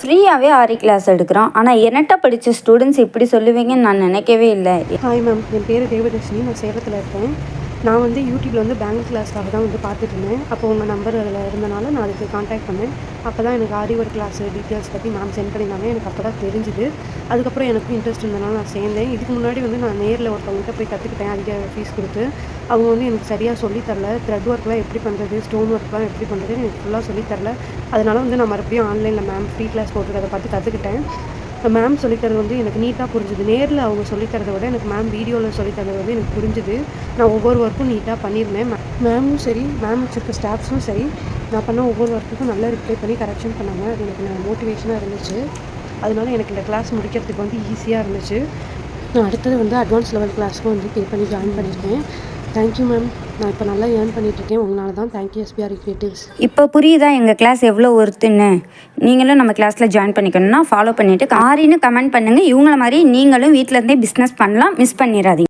ஃப்ரீயாகவே ஆரி கிளாஸ் எடுக்கிறோம். ஆனால் என்னட்ட படித்த ஸ்டூடெண்ட்ஸ் இப்படி சொல்லுவீங்கன்னு நான் நினைக்கவே இல்லை. ஹாய் மேம் என் பேர் தேவதர்ஷினி. நான் சேலத்தில் இருக்கேன். நான் வந்து யூடியூப்பில் வந்து பேங்க் கிளாஸ்க்காக தான் வந்து பார்த்துட்டு இருந்தேன். அப்போ உங்கள் நம்பர் அதில் இருந்தனால நான் அதுக்கு காண்டாக்ட் பண்ணேன். அப்போ தான் எனக்கு ஆரி ஒர்க் கிளாஸ் டீட்டெயில்ஸ் பற்றி மேம் சென்ட் பண்ணியிருந்தாங்க. எனக்கு அப்போ தான் தெரிஞ்சுது. அதுக்கப்புறம் எனக்கும் இன்ட்ரெஸ்ட் இருந்தனால நான் சேர்ந்தேன். இதுக்கு முன்னாடி வந்து நான் நேரில் ஒருத்தவங்ககிட்ட போய் கற்றுக்கிட்டேன் அதிக ஃபீஸ் கொடுத்து. அவங்க வந்து எனக்கு சரியாக சொல்லித் தரல. த்ரெட் ஒர்க்லாம் எப்படி பண்ணுறது ஸ்டோன் ஒர்க்லாம் எப்படி பண்ணுறது எனக்கு ஃபுல்லாக சொல்லித் தரல. வந்து நான் மறுபடியும் ஆன்லைனில் மேம் ஃப்ரீ கிளாஸ் போட்டுருக்கதை பார்த்து கற்றுக்கிட்டேன் மேம் சொல்லித்தரது வந்து எனக்கு நீட்டாக புரிஞ்சுது. நேரில் அவங்க சொல்லித்தரதை விட எனக்கு மேம் வீடியோவில் சொல்லித்தரது வந்து எனக்கு புரிஞ்சுது. நான் ஒவ்வொரு ஒர்க்கும் நீட்டாக பண்ணியிருந்தேன். மேமும் சரி. மேம் வச்சுருக்க ஸ்டாஃப்ஸும் சரி. நான் பண்ண ஒவ்வொரு ஒர்க்குக்கும் நல்லா ரிப்ளை பண்ணி கரெக்ஷன் பண்ணாங்க அது எனக்கு மோட்டிவேஷனாக இருந்துச்சு. அதனால எனக்கு இந்த கிளாஸ் முடிக்கிறதுக்கு வந்து ஈஸியாக இருந்துச்சு. நான் அடுத்தது வந்து அட்வான்ஸ் லெவல் கிளாஸ்க்கும் வந்து பே பண்ணி ஜாயின் பண்ணியிருக்கேன். தேங்க்யூ மேம் நான் இப்போ நல்லா ஏர்ன் பண்ணிகிட்ருக்கேன் உங்களால தான் தேங்க்யூ எஸ்பிஆர் கிரியேட்டிவ்ஸ் இப்போ புரியுதா எங்கள் கிளாஸ் எவ்வளோ ஒருத்துன்னு நீங்களும் நம்ம கிளாஸில் ஜாயின் பண்ணிக்கணும்னா ஃபாலோ பண்ணிவிட்டு ஆரின்னு கமெண்ட் பண்ணுங்கள் இவங்கள மாதிரி நீங்களும் வீட்டில் இருந்தே பிஸ்னஸ் பண்ணலாம். மிஸ் பண்ணிடாதீங்க